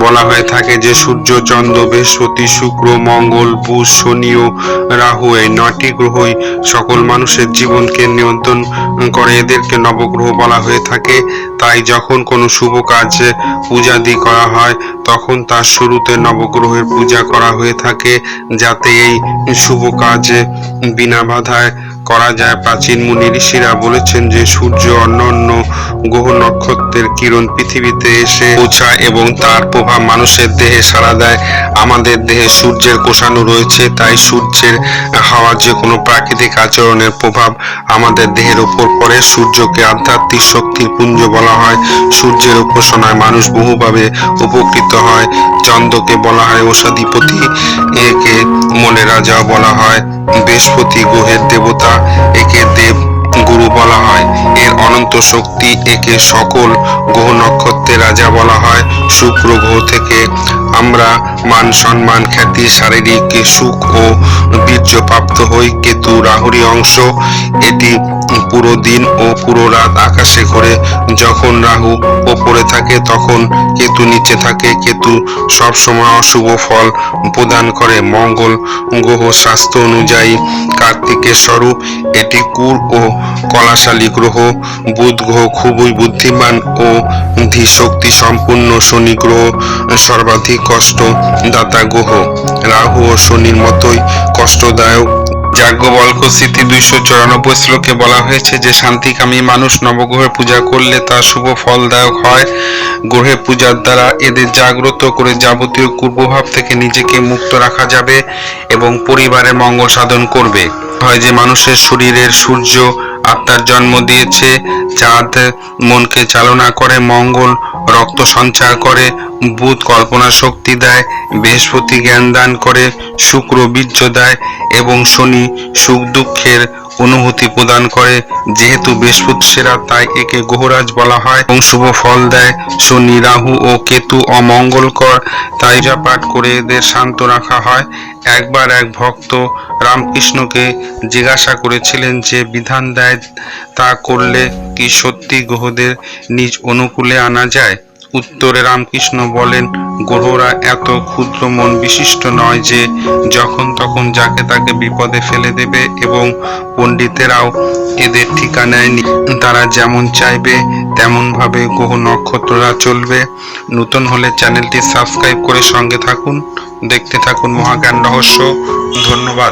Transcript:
বলা হয়ে থাকে যে সূর্য, চন্দ্র, বৃহস্পতি, শুক্র, মঙ্গল, বুধ, শনি ও রাহু এই নয়টি গ্রহই সকল মানুষের জীবনকে নিয়ন্ত্রণ করে। এদেরকে নবগ্রহ বলা হয়ে থাকে। তাই যখন কোনো শুভ কাজে পূজাদি করা হয়, তখন তার শুরুতে নবগ্রহের পূজা করা হয়ে থাকে, যাতে এই শুভ কাজে বিনা বাধায় করা যায়। প্রাচীন মুনি ঋষিরা বলেছেন যে, সূর্য অন্যান্য গ্রহ নক্ষত্রের কিরণ পৃথিবীতে এসে পৌঁছায় এবং তার প্রভাব মানুষের দেহে সাড়া দেয়। আমাদের দেহে সূর্যের কোষাণু রয়েছে, তাই সূর্যের হাওয়া যে কোনো প্রাকৃতিক আচরণের প্রভাব আমাদের দেহের উপর পড়ে। সূর্যকে আধ্যাত্মিক শক্তির পুঞ্জ বলা হয়। সূর্যের উপাসনায় মানুষ বহুভাবে উপকৃত হয়। চন্দ্রকে বলা হয় ঔষধিপতি, একে মনে রাজা বলা হয়। বৃহস্পতি গ্রহের দেবতা একে দেব গুরু বলা হয়। এর অনন্ত শক্তি একে সকল গ্রহ নক্ষত্রের রাজা বলা হয়। শুক্র গ্রহ থেকে আমরা মান সম্মান খ্যাতি, শারীরিক, সুখ ও বীর্য প্রাপ্ত হই কেতু রাহুরি অংশ। এটি পুরো দিন ও পুরো রাত আকাশে ঘোরে। যখন রাহু ওপরে থাকে, তখন কেতু নিচে থাকে। কেতু সব সময় অশুভ ফল প্রদান করে। মঙ্গল গ্রহ স্বাস্থ্য অনুযায়ী কার্তিকের স্বরূপ। এটি কুর ও কলাশালী গ্রহ। বুধ গ্রহ খুবই বুদ্ধিমান ও ধী শক্তি সম্পূর্ণ শনি গ্রহ সর্বাধিক কষ্ট দাতা গ্রহ। রাহু ও শনির মতোই কষ্টদায়ক যাজ্ঞবল্ক স্মৃতি দুইশো চুরানব্বই শ্লোকে বলা হয়েছে যে, শান্তিকামী মানুষ নবগ্রহে পূজা করলে তা শুভ ফলদায়ক হয়। গ্রহে পূজার দ্বারা এদের জাগ্রত করে যাবতীয় কূর্বভাব থেকে নিজেকে মুক্ত রাখা যাবে এবং পরিবারে মঙ্গল সাধন করবে। হয় যে, মানুষের শরীরের সূর্য আত্মার জন্ম দিয়েছে চাঁদ মনকে চালনা করে, মঙ্গল রক্ত সঞ্চার করে বুধ কল্পনা শক্তি দেয়, বৃহস্পতি জ্ঞান দান করে, শুক্র বীর্য দেয় এবং শনি সুখ দুঃখের অনুভূতি প্রদান করে। যেহেতু বৃহস্পতি সেরা তাই একে গ্রহরাজ বলা হয় এবং শুভ ফল দেয়। শনি, রাহু ও কেতু অমঙ্গলকর। তাই যা পাঠ করে এদের শান্ত রাখা হয়। একবার এক ভক্ত রামকৃষ্ণকে জিজ্ঞাসা করেছিলেন যে, বিধান দেয় তা করলে কি সত্যি গ্রহদের নিজ অনুকূলে আনা যায়? উত্তরে রামকৃষ্ণ বলেন, গ্রহরা এত ক্ষুদ্র মন বিশিষ্ট নয় যে যখন তখন যাকে তাকে বিপদে ফেলে দেবে এবং পণ্ডিতেরাও এদের ঠিকানায় তারা যেমন চাইবে তেমন ভাবে গ্রহ নক্ষত্ররা চলবে। নতুন হলে চ্যানেলটি সাবস্ক্রাইব করে সঙ্গে থাকুন। দেখতে থাকুন মহাজ্ঞান রহস্য। ধন্যবাদ।